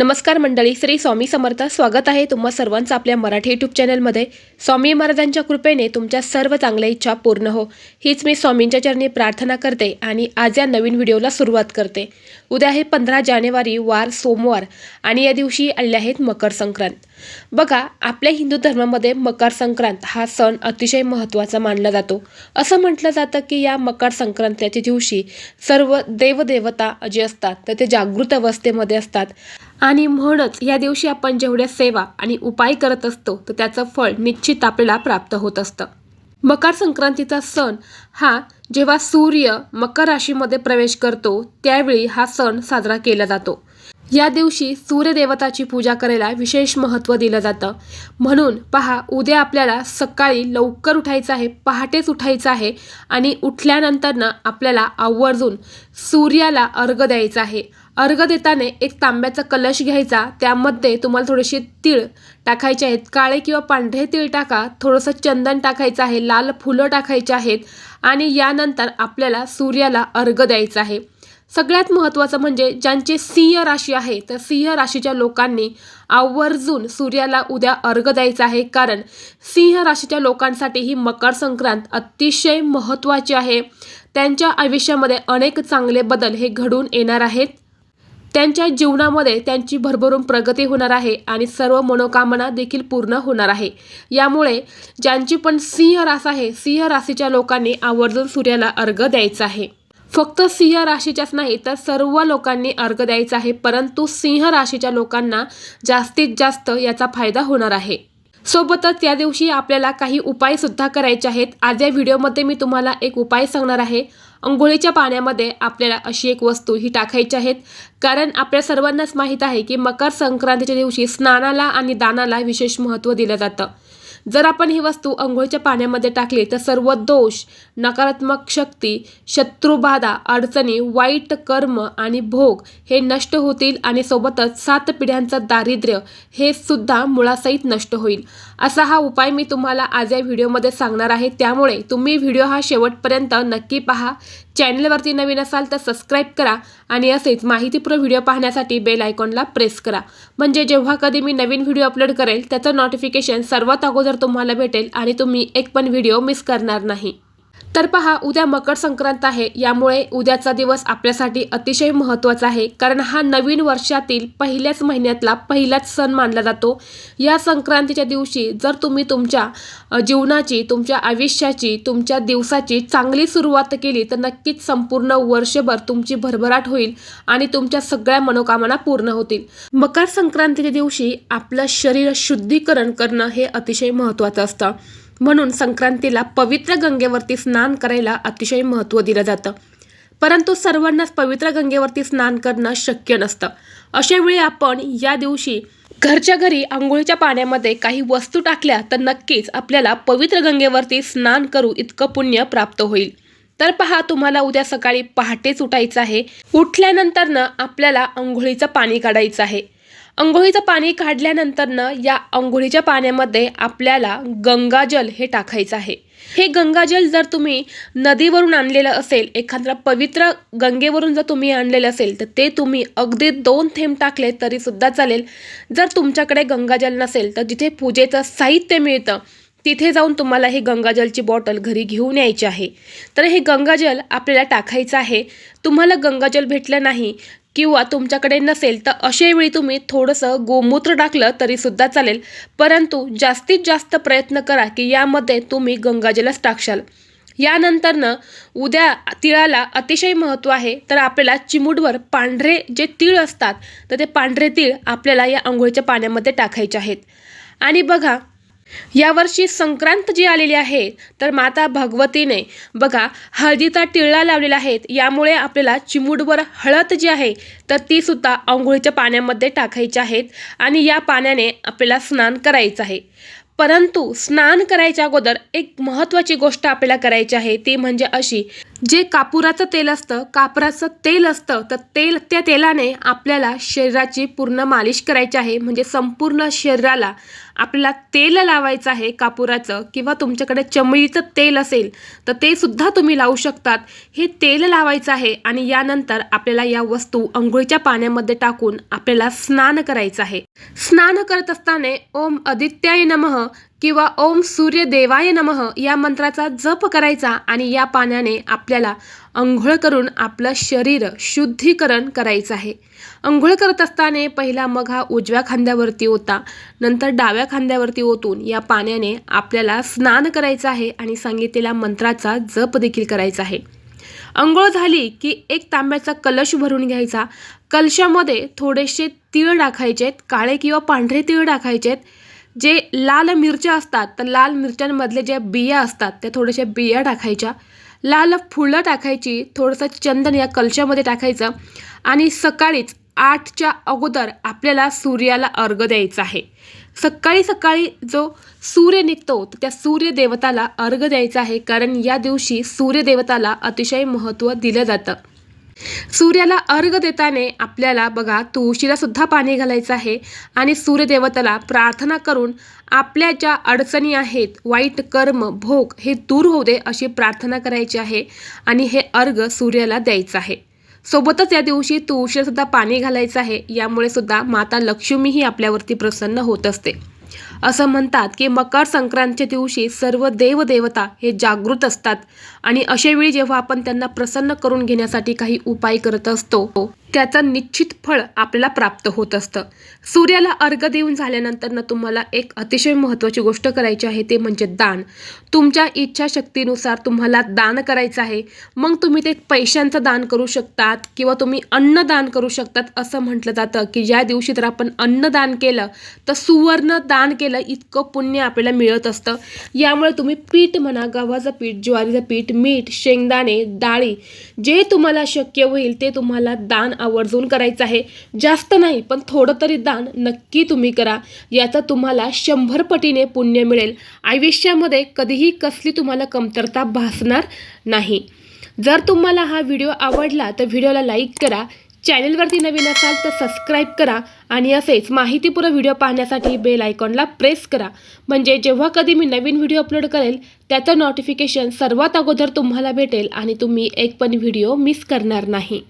नमस्कार मंडळी श्री स्वामी समर्थ. स्वागत आहे तुम्हा सर्वांचं आपल्या मराठी यूट्यूब चॅनलमध्ये स्वामी महाराजांच्या कृपेने तुमच्या सर्व चांगल्या इच्छा पूर्ण हो. हीच मी स्वामींच्या चरणी प्रार्थना करते आणि आज या नवीन व्हिडिओला सुरुवात करते. उद्या आहे पंधरा जानेवारी वार सोमवार आणि या दिवशी आले आहेत मकर संक्रांत. बघा आपल्या हिंदू धर्मामध्ये मकर संक्रांत हा सण अतिशय महत्त्वाचा मानला जातो. असं म्हटलं जातं की या मकर संक्रांतीच्या दिवशी सर्व देवदेवता जे असतात तर ते जागृत अवस्थेमध्ये असतात. आणि म्हणूनच या दिवशी आपण जेवढ्या सेवा आणि उपाय करत असतो तर त्याचं फळ निश्चित आपल्याला प्राप्त होत असतं. मकर संक्रांतीचा सण हा जेव्हा सूर्य मकर राशीमध्ये प्रवेश करतो त्यावेळी हा सण साजरा केला जातो. या दिवशी सूर्यदेवताची पूजा करायला विशेष महत्त्व दिलं जातं. म्हणून पहा उद्या आपल्याला सकाळी लवकर उठायचं आहे पहाटेच उठायचं आहे आणि उठल्यानंतरनं आपल्याला आवर्जून सूर्याला अर्घ द्यायचा आहे. अर्घ देताना एक तांब्याचा कलश घ्यायचा त्यामध्ये तुम्हाला थोडेसे तीळ टाकायचे आहेत. काळे किंवा पांढरे तीळ टाका थोडंसं चंदन टाकायचं आहे लाल फुलं टाकायची आहेत आणि यानंतर आपल्याला सूर्याला अर्घ द्यायचा आहे. सगळ्यात महत्त्वाचं म्हणजे ज्यांचे सिंह राशी आहे तर सिंह राशीच्या लोकांनी आवर्जून सूर्याला उद्या अर्घ द्यायचा आहे. कारण सिंह राशीच्या लोकांसाठी ही मकर संक्रांत अतिशय महत्त्वाची आहे. त्यांच्या आयुष्यामध्ये अनेक चांगले बदल हे घडून येणार आहेत. त्यांच्या जीवनामध्ये त्यांची भरभरून प्रगती होणार आहे आणि सर्व मनोकामना देखील पूर्ण होणार आहे. यामुळे ज्यांची पण सिंह रास आहे सिंह राशीच्या लोकांनी आवर्जून सूर्याला अर्घ द्यायचा आहे. फक्त सिंह राशीच्याच नाही तर सर्व लोकांनी अर्घ द्यायचा आहे परंतु सिंह राशीच्या लोकांना जास्तीत जास्त याचा फायदा होणार आहे. सोबतच या दिवशी आपल्याला काही उपाय सुद्धा करायचे आहेत. आज या व्हिडिओमध्ये मी तुम्हाला एक उपाय सांगणार आहे. अंघोळीच्या पाण्यामध्ये आपल्याला अशी एक वस्तू ही टाकायची आहेत. कारण आपल्या सर्वांनाच माहीत आहे की मकर संक्रांतीच्या दिवशी स्नानाला आणि दानाला विशेष महत्त्व दिलं जातं. जर आपण ही वस्तू अंघोळीच्या पाण्यामध्ये टाकली तर सर्व दोष नकारात्मक शक्ती शत्रुबाधा अडचणी वाईट कर्म आणि भोग हे नष्ट होतील आणि सोबतच सात पिढ्यांचं दारिद्र्य हे सुद्धा मुळासहित नष्ट होईल. असा हा उपाय मी तुम्हाला आज या व्हिडिओमध्ये सांगणार आहे. त्यामुळे तुम्ही व्हिडिओ हा शेवटपर्यंत नक्की पहा. चॅनलवरती नवीन असाल तर सबस्क्राईब करा आणि असेच माहितीपूर्ण व्हिडिओ पाहण्यासाठी बेल आयकॉनला प्रेस करा. म्हणजे जेव्हा कधी मी नवीन व्हिडिओ अपलोड करेल त्याचं नोटिफिकेशन सर्वात अगोदर तुम्हाला भेटेल आणि तुम्ही एक पण व्हिडिओ मिस करणार नाही. तर पहा उद्या मकर संक्रांत आहे. यामुळे उद्याचा दिवस आपल्यासाठी अतिशय महत्त्वाचा आहे. कारण हा नवीन वर्षातील पहिल्याच महिन्यातला पहिलाच सण मानला जातो. या संक्रांतीच्या दिवशी जर तुम्ही तुमच्या जीवनाची तुमच्या आयुष्याची तुमच्या दिवसाची चांगली सुरुवात केली तर नक्कीच संपूर्ण वर्षभर तुमची भरभराट होईल आणि तुमच्या सगळ्या मनोकामना पूर्ण होतील. मकर संक्रांतीच्या दिवशी आपलं शरीर शुद्धीकरण करणं हे अतिशय महत्त्वाचं असतं. म्हणून संक्रांतीला पवित्र गंगेवरती स्नान करायला अतिशय महत्त्व दिलं जातं. परंतु सर्वांनाच पवित्र गंगेवरती स्नान करणं शक्य नसतं. अशावेळी आपण या दिवशी घरच्या घरी आंघोळीच्या पाण्यामध्ये काही वस्तू टाकल्या तर नक्कीच आपल्याला पवित्र गंगेवरती स्नान करू इतकं पुण्य प्राप्त होईल. तर पहा तुम्हाला उद्या सकाळी पहाटेच उठायचं आहे. उठल्यानंतरनं आपल्याला आंघोळीचं पाणी काढायचं आहे. अंघोळीचं पाणी काढल्यानंतरनं या अंघोळीच्या पाण्यामध्ये आपल्याला गंगाजल हे टाकायचं आहे. हे गंगाजल जर तुम्ही नदीवरून आणलेलं असेल एखाद्या पवित्र गंगेवरून जर तुम्ही आणलेलं असेल तर ते तुम्ही अगदी दोन थेंब टाकले तरीसुद्धा चालेल. जर तुमच्याकडे गंगाजल नसेल तर जिथे पूजेचं साहित्य मिळतं तिथे जाऊन तुम्हाला हे गंगाजलची बॉटल घरी घेऊन यायची आहे. तर हे गंगाजल आपल्याला टाकायचं आहे. तुम्हाला गंगाजल भेटलं नाही किंवा तुमच्याकडे नसेल तर अशावेळी तुम्ही थोडंसं गोमूत्र टाकलं तरीसुद्धा चालेल. परंतु जास्तीत जास्त प्रयत्न करा की यामध्ये तुम्ही गंगाजलच टाकशाल. यानंतरनं उद्या तिळाला अतिशय महत्त्व आहे. तर आपल्याला चिमूटवर पांढरे जे तीळ असतात तर ते पांढरे तीळ आपल्याला या आंघोळीच्या पाण्यामध्ये टाकायचे आहेत. आणि बघा यावर्षी संक्रांत जी आलेली आहे तर माता भगवतीने बघा हळदीचा टिळा लावलेला आहे. यामुळे आपल्याला चिमूटवर हळद जी आहे तर ती सुद्धा आंघोळीच्या पाण्यामध्ये टाकायची आहेत आणि या पाण्याने आपल्याला स्नान करायचं आहे. परंतु स्नान करायच्या अगोदर एक महत्त्वाची गोष्ट आपल्याला करायची आहे ती म्हणजे अशी जे कापुराचं तेल असतं कापराचं तेल असतं तर तेल त्या तेलाने आपल्याला शरीराची पूर्ण मालिश करायची आहे. म्हणजे संपूर्ण शरीराला आपल्याला तेल लावायचं आहे कापुराचं किंवा तुमच्याकडे चमळीचं तेल असेल तर ते सुद्धा तुम्ही लावू शकतात. हे तेल लावायचं आहे आणि यानंतर आपल्याला या वस्तू अंघोळीच्या पाण्यामध्ये टाकून आपल्याला स्नान करायचं आहे. स्नान करत असताना ओम आदित्याय नमः किंवा ओम सूर्यदेवाय नमः या मंत्राचा जप करायचा आणि या पाण्याने आपल्याला अंघोळ करून आपलं शरीर शुद्धीकरण करायचं आहे. अंघोळ करत असताना पहिला मग हा उजव्या खांद्यावरती होता नंतर डाव्या खांद्यावरती ओतून या पाण्याने आपल्याला स्नान करायचं आहे आणि सांगितलेल्या मंत्राचा जप देखील करायचा आहे. अंघोळ झाली की एक तांब्याचा कलश भरून घ्यायचा. कलशामध्ये थोडेसे तीळ टाकायचेत काळे किंवा पांढरे तीळ टाकायचेत. जे लाल मिरच्या असतात तर लाल मिरच्यांमधले ज्या बिया असतात त्या थोड्याशा बिया टाकायच्या. लाल फुलं टाकायची थोडंसं चंदन या कलशामध्ये टाकायचं आणि सकाळीच आठच्या अगोदर आपल्याला सूर्याला अर्घ द्यायचा आहे. सकाळी सकाळी जो सूर्य निघतो तर त्या सूर्यदेवताला अर्घ द्यायचा आहे कारण या दिवशी सूर्यदेवताला अतिशय महत्त्व दिलं जातं. सूर्याला अर्घ देताने आपल्याला बघा तुळशीला सुद्धा पाणी घालायचं आहे आणि सूर्यदेवताला प्रार्थना करून आपल्या ज्या अडचणी आहेत वाईट कर्म भोग हे दूर होऊ दे अशी प्रार्थना करायची आहे आणि हे अर्घ सूर्याला द्यायचं आहे. सोबतच या दिवशी तुळशीला सुद्धा पाणी घालायचं आहे यामुळे सुद्धा माता लक्ष्मी ही आपल्यावरती प्रसन्न होत असते. असं म्हणतात की मकर संक्रांतीच्या दिवशी सर्व देवदेवता हे जागृत असतात. आणि अशा वेळी जेव्हा आपण त्यांना प्रसन्न करून घेण्यासाठी काही उपाय करत असतो त्याचं निश्चित फळ आपल्याला प्राप्त होत असतं. सूर्याला अर्घ देऊन झाल्यानंतर ना तुम्हाला एक अतिशय महत्त्वाची गोष्ट करायची आहे ते म्हणजे दान. तुमच्या इच्छाशक्तीनुसार तुम्हाला दान करायचं आहे. मग तुम्ही ते पैशांचं दान करू शकतात किंवा तुम्ही अन्नदान करू शकतात असं म्हटलं जातं की ज्या दिवशी जर आपण अन्नदान केलं तर सुवर्ण दान केलं इतकं पुण्य आपल्याला मिळत असतं. यामुळे तुम्ही पीठ म्हणा गव्हाचं पीठ ज्वारीचं पीठ मीठ शेंगदाणे डाळी जे तुम्हाला शक्य होईल ते तुम्हाला दान आवर्जून करायचं आहे. जास्त नाही पण थोडं तरी दान नक्की तुम्ही करा. याचं तुम्हाला शंभर पटीने पुण्य मिळेल. आयुष्यामध्ये कधीही कसली तुम्हाला कमतरता भासणार नाही. जर तुम्हाला हा व्हिडिओ आवडला तर व्हिडिओला लाईक करा. चॅनलवरती नवीन असाल तर सबस्क्राईब करा. आणि असेच माहितीपूर्ण व्हिडिओ पाहण्यासाठी बेल आयकॉनला प्रेस करा. म्हणजे जेव्हा कधी मी नवीन व्हिडिओ अपलोड करेल त्याचं नोटिफिकेशन सर्वात अगोदर तुम्हाला भेटेल आणि तुम्ही एक पण व्हिडिओ मिस करणार नाही.